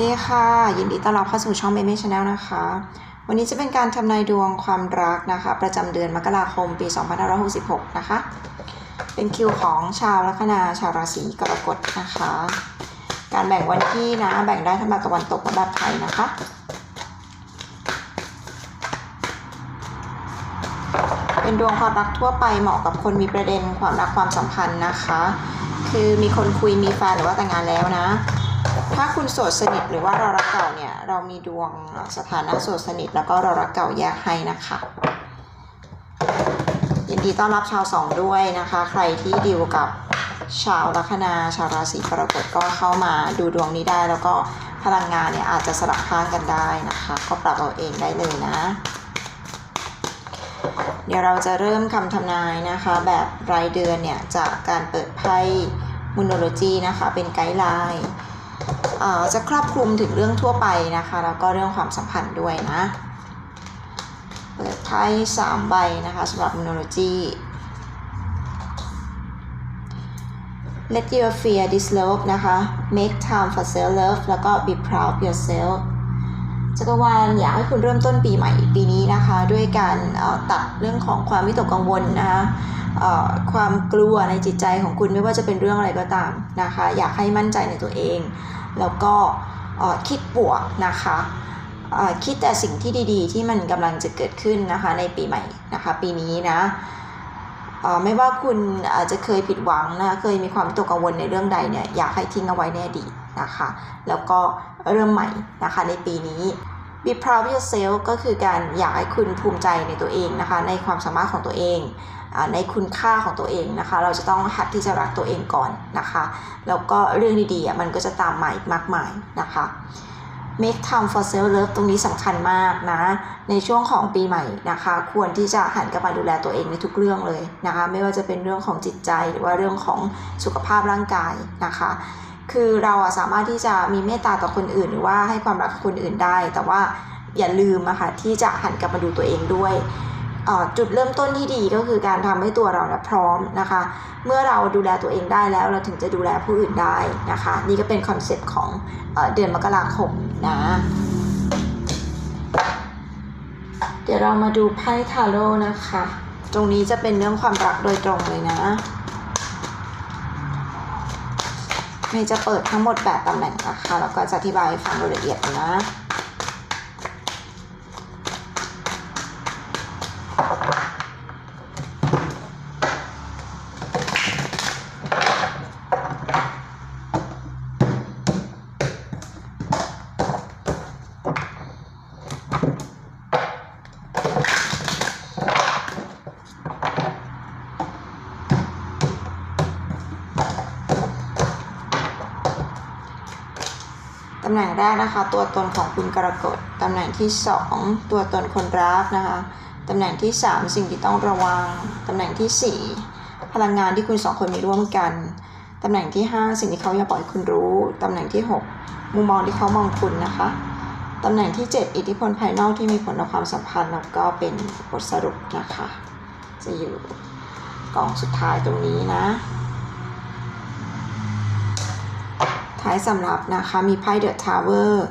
ดีค่ะ ยินดีต้อนรับเข้าสู่ช่องเมเม่ชาแนลนะคะ วันนี้จะเป็นการทำนายดวงความรักนะคะ ประจำเดือนมกราคมปี 2566 นะคะ เป็นคิวของชาวลัคนาชาวราศีกรกฎนะคะ การแบ่งวันที่นะ แบ่งได้ทั้งแบบตะวันตกและแบบไทยนะคะเป็นดวงความรักทั่วไปเหมาะกับคนมีประเด็นความรักความสัมพันธ์นะคะ คือมีคนคุยมีแฟนหรือว่าแต่งงานแล้วนะ ถ้าคุณโสดสนิทหรือว่าเรารักเก่าเนี่ย เรามีดวงสถานะโสดสนิทแล้วก็เรารักเก่าแยกให้นะคะยินดีต้อนรับชาวสองด้วยนะคะ ใครที่ดีลกับชาวลัคนาชาวราศีกรกฎก็เข้ามาดูดวงนี้ได้ แล้วก็พลังงานเนี่ยอาจจะสลับข้างกันได้นะคะ ก็ปรับเอาเองได้เลยนะ เดี๋ยวเราจะเริ่มคำทำนายนะคะ แบบรายเดือนเนี่ย จากการเปิดไพ่มูโนโลจีนะคะ เป็นไกด์ไลน์ จะครอบคลุมถึงเรื่องทั่วไปนะคะ แล้วก็เรื่องความสัมพันธ์ด้วยนะ เปิดไพ่สามใบนะคะสำหรับมโนโลจี Let your fear this love นะคะ Make time for self love แล้วก็ be proud of yourself จักรวาลอยากให้คุณเริ่มต้นปีใหม่ปีนี้นะคะ ด้วยการตัดเรื่องของความวิตกกังวลนะคะความกลัวในจิตใจของคุณไม่ว่าจะเป็นเรื่องอะไรก็ตามนะคะ อยากให้มั่นใจในตัวเอง แล้วก็คิดบวกนะคะคิดแต่สิ่งที่ดีๆ ที่มันกำลังจะเกิดขึ้นนะคะในปีใหม่นะคะปีนี้นะไม่ว่าคุณอาจจะเคยผิดหวังนะเคยมีความตกกังวลในเรื่องใดเนี่ยอยากให้ทิ้งเอาไว้ในอดีตนะคะแล้วก็เริ่มใหม่นะคะในปีนี้ be proud of yourself ก็คือการอยากให้คุณภูมิใจในตัวเองนะคะในความสามารถของตัวเอง ในคุณค่าของตัวเองนะคะ เราจะต้องหัดที่จะรักตัวเองก่อนนะคะ แล้วก็เรื่องดีๆมันก็จะตามมาอีกมากมายนะคะ make time for self love ตรงนี้สำคัญมากนะ ในช่วงของปีใหม่นะคะ ควรที่จะหันกลับมาดูแลตัวเองในทุกเรื่องเลยนะคะ ไม่ว่าจะเป็นเรื่องของจิตใจหรือว่าเรื่องของสุขภาพร่างกายนะคะ คือเราสามารถที่จะมีเมตตาต่อคนอื่น หรือว่าให้ความรักกับคนอื่นได้ แต่ว่าอย่าลืมอะค่ะที่จะหันกลับมาดูตัวเองด้วย จุดเริ่มต้นที่ดีก็คือการทำให้ตัวเราเนี่ยพร้อมนะคะ เมื่อเราดูแลตัวเองได้แล้วเราถึงจะดูแลผู้อื่นได้นะคะ นี่ก็เป็นคอนเซ็ปต์ของเอเดือนมกราคมนะเดี๋ยวเรามาดูไพ่ทาโร่นะคะ ตรงนี้จะเป็นเรื่องความรักโดยตรงเลยนะเมย์จะเปิดทั้งหมดแบบตำแหน่งนะคะ แล้วก็จะอธิบายให้ฟังโดยละเอียดนะ ตำแหน่งแรกนะคะ ตัวตนของคุณกรกฎตำแหน่งที่ 2 ตัวตนคนรักนะคะตำแหน่งที่ 3 สิ่งที่ต้องระวังตำแหน่งที่ 4 พลังงานที่คุณสองคนมีร่วมกันตำแหน่งที่ 5 สิ่งที่เขาอยากปล่อยคุณรู้ตำแหน่งที่ 6 มุมมองที่เขามองคุณนะคะตำแหน่งที่ 7 อิทธิพลภายนอกที่มีผลต่อความสัมพันธ์แล้วก็เป็นบทสรุปนะคะ จะอยู่กล่องสุดท้ายตรงนี้นะ ท้าย สำหรับนะคะมีไพ่เดอะทาวเวอร์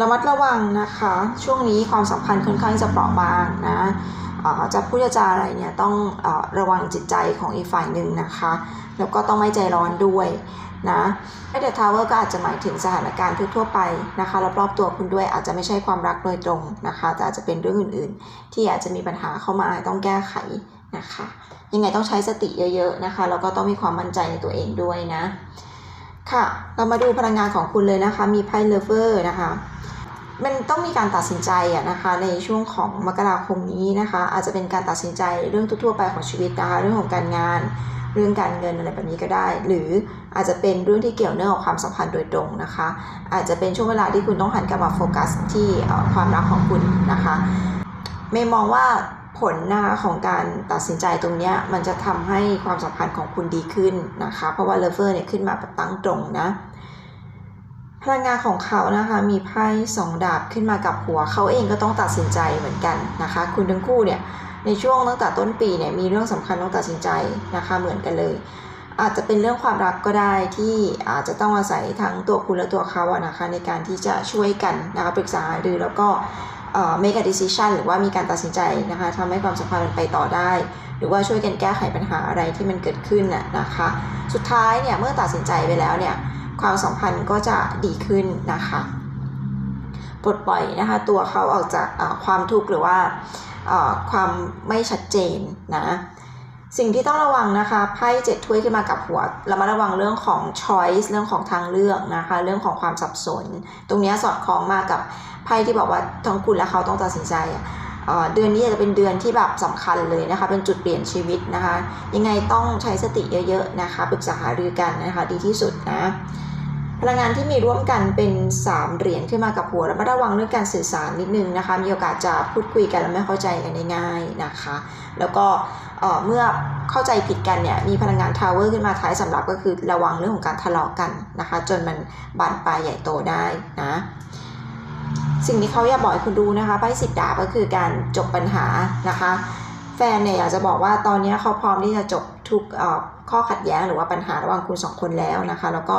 ระมัดระวังนะคะ ช่วงนี้ความสัมพันธ์ค่อนข้างจะเปราะบางนะอ่อจะพูดจะจาอะไรเนี่ยต้องอระวังจิตใจของอีกฝ่ายหนึ่งนะคะ แล้วก็ต้องไม่ใจร้อนด้วยนะไพ่เดอะทาวเวอร์ก็อาจจะหมายถึงสถานการณ์ทั่วๆไปนะคะรอบๆตัวคุณด้วยอาจจะไม่ใช่ความรักโดยตรงนะคะ แต่อาจจะเป็นเรื่องอื่นๆ ที่อาจจะมีปัญหาเข้ามาต้องแก้ไขนะคะ ยังไงต้องใช้สติเยอะๆนะคะแล้วก็ต้องมีความมั่นใจในตัวเองด้วยนะ ค่ะ เรามาดูพลังงานของคุณเลยนะคะ มีไพ่เลเวอร์นะคะ มันต้องมีการตัดสินใจอะนะคะ ในช่วงของมกราคมนี้นะคะ อาจจะเป็นการตัดสินใจเรื่องทั่วๆไปของชีวิตนะคะ เรื่องของการงาน เรื่องการเงินอะไรแบบนี้ก็ได้ หรืออาจจะเป็นเรื่องที่เกี่ยวเนื่องกับความสัมพันธ์โดยตรงนะคะ อาจจะเป็นช่วงเวลาที่คุณต้องหันกลับมาโฟกัสที่ความรักของคุณนะคะเมย์มองว่า ผลนะคะของการตัดสินใจตรงนี้มันจะทำให้ความสัมพันธ์ของคุณดีขึ้นนะคะ เพราะว่าเลเวอร์เนี่ยขึ้นมาตั้งตรงนะ พลังงานของเขานะคะมีไพ่สองดาบขึ้นมากับหัวเขาเองก็ต้องตัดสินใจเหมือนกันนะคะ คุณทั้งคู่เนี่ยในช่วงตั้งแต่ต้นปีเนี่ยมีเรื่องสำคัญต้องตัดสินใจนะคะเหมือนกันเลย อาจจะเป็นเรื่องความรักก็ได้ที่อาจจะต้องอาศัยทั้งตัวคุณและตัวเขาอะนะคะในการที่จะช่วยกันนะคะปรึกษาหรือแล้วก็ make a decision หรือว่ามีการตัดสินใจนะคะทำให้ความสัมพันธ์มันไปต่อได้ หรือว่าช่วยกันแก้ไขปัญหาอะไรที่มันเกิดขึ้นน่ะนะคะ สุดท้ายเนี่ยเมื่อตัดสินใจไปแล้วเนี่ยความสัมพันธ์ก็จะดีขึ้นนะคะปลดปล่อยนะคะตัวเขาออกจากความทุกข์หรือว่าความไม่ชัดเจนนะ สิ่งที่ต้องระวังนะคะไพ่เจ็ดถ้วยขึ้นมากับหัวเรามาระวังเรื่องของ choice เรื่องของทางเลือกนะคะ เรื่องของความสับสน ตรงนี้สอดคล้องมากับไพ่ที่บอกว่าทั้งคุณและเขาต้องตัดสินใจเดือนนี้จจะเป็นเดือนที่แบบสำคัญเลยนะคะ เป็นจุดเปลี่ยนชีวิตนะคะ ยังไงต้องใช้สติเยอะๆนะคะ ปรึกษาหารือกันนะคะ ดีที่สุดนะ พลังงานที่มีร่วมกันเป็น 3 เหรียญขึ้นมากับหัวแล้วมาระวังเรื่องการสื่อสารนิดนึงนะคะ มีโอกาสจะพูดคุยกันแล้วไม่เข้าใจกันได้ง่ายนะคะ แล้วก็เมื่อเข้าใจผิดกันเนี่ยมีพลังงานทาวเวอร์ขึ้นมาท้ายสำหรับก็คือระวังเรื่องของการทะเลาะกันนะคะ จนมันบานปลายใหญ่โตได้นะสิ่งที่เขาอยากบอกให้คุณดูนะคะไพ่สิบดาบก็คือการจบปัญหานะคะ ฟนเนี่ยอยากจะบอกว่าตอนนี้เขาพร้อมที่จะจบทุกข้อขัดแย้งหรือว่าปัญหาระหว่างคุณสองคนแล้วนะคะ แล้วก็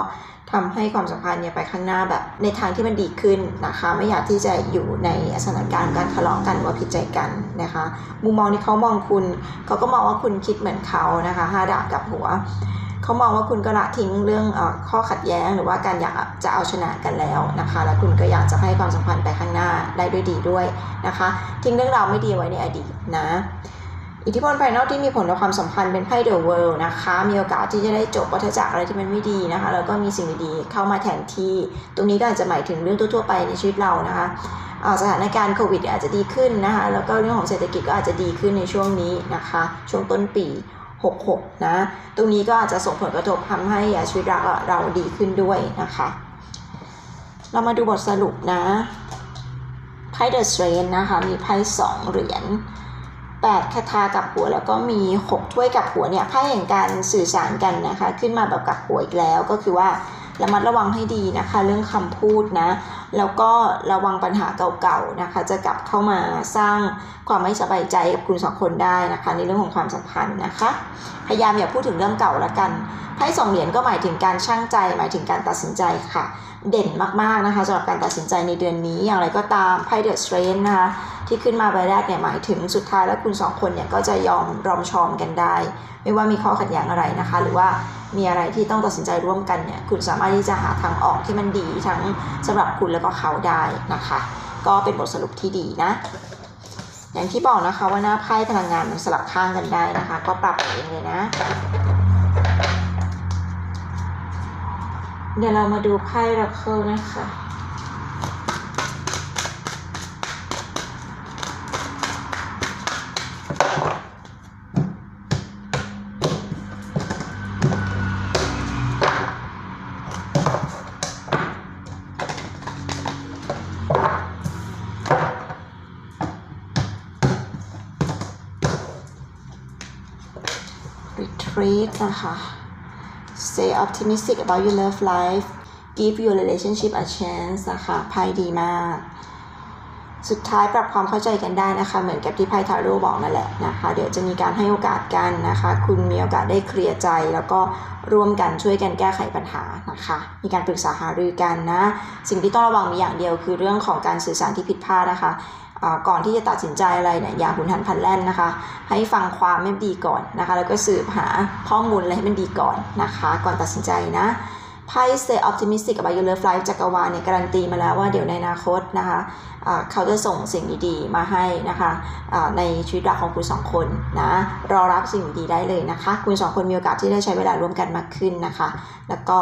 ทำให้ความสัมพันธ์เนี่ยไปข้างหน้าแบบในทางที่มันดีขึ้นนะคะ ไม่อยากที่จะอยู่ในสถานการณ์การทะเลาะกันหรือว่าผิดใจกันนะคะ มุมมองที่เขามองคุณเขาก็มองว่าคุณคิดเหมือนเขานะคะห้าดาบกับหัวเขามองว่าคุณก็ละทิ้งเรื่องอข้อขัดแย้งหรือว่าการอยากจะเอาชนะกันแล้วนะคะ แล้วคุณก็อยากจะให้ความสัมพันธ์ไปข้างหน้าได้ด้วยดีด้วยนะคะ ทิ้งเรื่องราวไม่ดีไว้ในอดีตนะ อิทธิพลภายนอกที่มีผลต่อความสัมพันธ์เป็นไพ่เดอะเวิลด์นะคะ มีโอกาสที่จะได้จบวัฏจักรอะไรที่มันไม่ดีนะคะ แล้วก็มีสิ่งดีๆเข้ามาแทนที่ ตรงนี้ก็อาจจะหมายถึงเรื่องทั่วๆไปในชีวิตเรานะคะสถานการณ์โควิดอาจจะดีขึ้นนะคะ แล้วก็เรื่องของเศรษฐกิจก็อาจจะดีขึ้นในช่วงนี้นะคะ ช่วงต้นปี 66 นะ ตรงนี้ก็อาจจะส่งผลกระทบทำให้ชีวิตเราเราดีขึ้นด้วยนะคะ เรามาดูบทสรุปนะ ไพ่เดอะสเตรนนะคะ มีไพ่สองเหรียญ แปดคาถากับหัว แล้วก็มีหกถ้วยกับหัวเนี่ยไพ่แห่งการสื่อสารกันนะคะ ขึ้นมาแบบกับหัวอีกแล้วก็คือว่าระมัดระวังให้ดีนะคะ เรื่องคำพูดนะ แล้วก็ระวังปัญหาเก่าๆนะคะ จะกลับเข้ามาสร้างความไม่สบายใจกับคุณสองคนได้นะคะ ในเรื่องของความสัมพันธ์นะคะ พยายามอย่าพูดถึงเรื่องเก่าละกันไพ่สองเหรียญก็หมายถึงการช่างใจ หมายถึงการตัดสินใจค่ะ เด่นมากๆนะคะสำหรับการตัดสินใจในเดือนนี้อย่างไรก็ตามไพ่เดอะสเตรนนะคะที่ขึ้นมาใบแรกเนี่ยหมายถึงสุดท้ายแล้วคุณสองคนเนี่ยก็จะยอมรอมชอมกันได้ ไม่ว่ามีข้อขัดแย้งอะไรนะคะ หรือว่ามีอะไรที่ต้องตัดสินใจร่วมกันเนี่ยคุณสามารถที่จะหาทางออกที่มันดีทั้งสำหรับคุณแล้วก็เขาได้นะคะ ก็เป็นบทสรุปที่ดีนะ อย่างที่บอกนะคะว่าหน้าไพ่พลังงานมันสลับข้างกันได้นะคะ ก็ปรับเองเลยนะเดี๋ยวเรามาดูไพ่รักเคิลนะคะ treat นะคะ stay optimistic about your love life give your relationship a chance นะคะไพ่ดีมาก สุดท้ายปรับความเข้าใจกันได้นะคะ เหมือนกับที่ไพ่ทาโร่บอกนั่นแหละนะคะ เดี๋ยวจะมีการให้โอกาสกันนะคะ คุณมีโอกาสได้เคลียร์ใจ แล้วก็ร่วมกันช่วยกันแก้ไขปัญหานะคะ มีการปรึกษาหารือกันนะ สิ่งที่ต้องระวังมีอย่างเดียวคือเรื่องของการสื่อสารที่ผิดพลาดนะคะก่อนที่จะตัดสินใจอะไรเนี่ยอย่าหุนหันพลันแล่นนะคะ ให้ฟังความไม่ดีก่อนนะคะ แล้วก็สืบหาข้อมูลอะไรให้มันดีก่อนนะคะ ก่อนตัดสินใจนะ ไพ่ stay optimistic about your love life จักรวาลเนี่ยการันตีมาแล้วว่าเดี๋ยวในอนาคตนะคะอ่าเขาจะส่งสิ่งดีๆ มาให้นะคะอ่าในชีวิตรักของคุณสองคนนะรอรับสิ่งดีได้เลยนะคะ คุณสองคนมีโอกาสที่ได้ใช้เวลาร่วมกันมากขึ้นนะคะ แล้วก็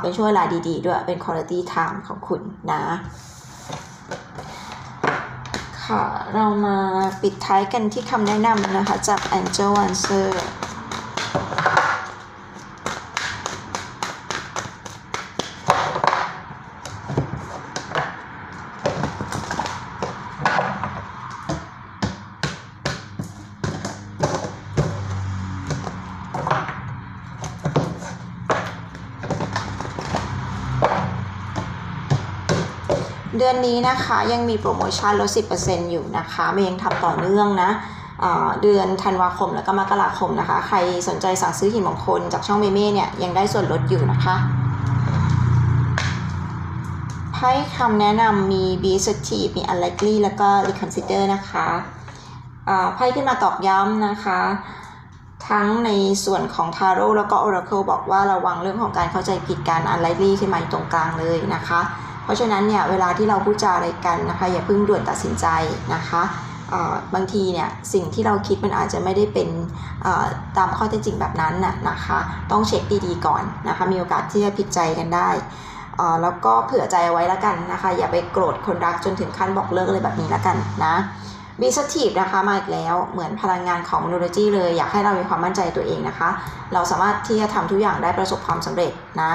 เป็นช่วงเวลาดีๆ ด้วยเป็น quality time ของคุณนะค่ะเรามาปิดท้ายกันที่คำแนะนำนะคะ จาก Angel Answer ดือนนี้นะคะยังมีโปรโมชั่นลด 10%อยู่นะคะมันยังทำต่อเนื่องนะเดือนธันวาคมแล้วก็มกราคมนะคะ ใครสนใจสั่งซื้อหินมงคลจากช่องเมเม่เนี่ยยังได้ส่วนลดอยู่นะคะไพ่คำแนะนำมี be assertive มี unlikely แล้วก็ reconsider นะคะไพ่ขึ้นมาตอกย้ำนะคะ ทั้งในส่วนของ Tarot แล้วก็ Oracle บอกว่าระวังเรื่องของการเข้าใจผิดการ unlikely ขึ้นมาอยู่ตรงกลางเลยนะคะ เพราะฉะนั้นเนี่ยเวลาที่เราพูดจาอะไรกันนะคะอย่าเพิ่งด่วนตัดสินใจนะคะบางทีเนี่ยสิ่งที่เราคิดมันอาจจะไม่ได้เป็นตามข้อเท็จจริงแบบนั้นน่ะนะคะต้องเช็คดีๆก่อนนะคะมีโอกาสที่จะผิดใจกันได้แล้วก็เผื่อใจเอาไว้แล้วกันนะคะอย่าไปโกรธคนรักจนถึงขั้นบอกเลิกอะไรแบบนี้แล้วกันนะบีสตีฟนะคะมาอีกแล้วเหมือนพลังงานของมโนโลจีเลยอยากให้เรามีความมั่นใจตัวเองนะคะ เราสามารถที่จะทำทุกอย่างได้ประสบความสำเร็จนะ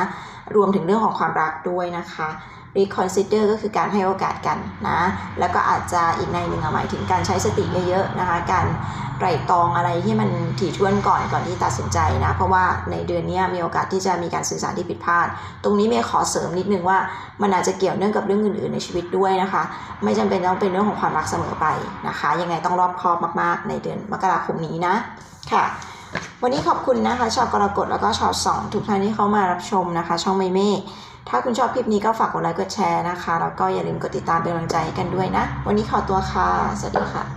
รวมถึงเรื่องของความรักด้วยนะคะ reconsider ก็คือการให้โอกาสกันนะ แล้วก็อาจจะอีกในหนึ่งหมายถึงการใช้สติเยอะๆนะคะ การไตร่ตรองอะไรที่มันถี่ถ้วนก่อนก่อนที่ตัดสินใจนะ เพราะว่าในเดือนนี้มีโอกาสที่จะมีการสื่อสารที่ผิดพลาด ตรงนี้เมย์ขอเสริมนิดนึงว่ามันอาจจะเกี่ยวเนื่องกับเรื่องอื่นๆ ในชีวิตด้วยนะคะ ไม่จำเป็นต้องเป็นเรื่องของความรักเสมอไปนะคะ ยังไงต้องรอบคอบมากๆ ในเดือนมกราคมนี้นะค่ะวันนี้ขอบคุณนะคะชาวกรกฎแล้วก็ชาวสองทุกท่านที่เข้ามารับชมนะคะ ช่องเมเม่ ถ้าคุณชอบคลิปนี้ก็ฝากกดไลค์กดแชร์นะคะ แล้วก็อย่าลืมกดติดตามเป็นกำลังใจให้กันด้วยนะ วันนี้ขอตัวค่ะ สวัสดีค่ะ